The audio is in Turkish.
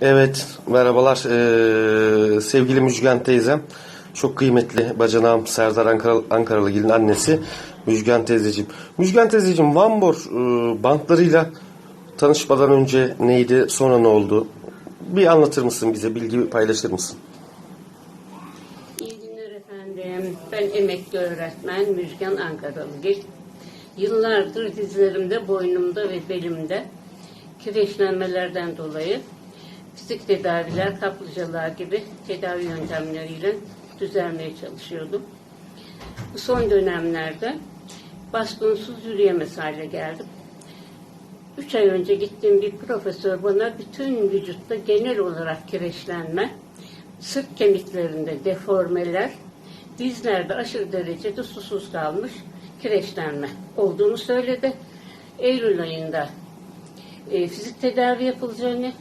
Evet, merhabalar. Ee, sevgili Müjgan teyzem, çok kıymetli bacanağım Serdar Ankara, Ankaralıgil'in annesi Müjgan teyzeciğim. Müjgan teyzeciğim, Vanbor e, bantlarıyla tanışmadan önce neydi, sonra ne oldu? Bir anlatır mısın bize, bilgi paylaşır mısın? İyi günler efendim. Ben emekli öğretmen Müjgan Ankaralıgil. Yıllardır dizlerimde, boynumda ve belimde kireçlenmelerden dolayı fizik tedaviler, kaplıcalar gibi tedavi yöntemleriyle düzelmeye çalışıyordum. Bu son dönemlerde baskınsız yürüyemez hale geldim. Üç ay önce gittiğim bir profesör bana bütün vücutta genel olarak kireçlenme, sırt kemiklerinde deformeler, dizlerde aşırı derecede susuz kalmış kireçlenme olduğunu söyledi. Eylül ayında e, fizik tedavi yapılacağını,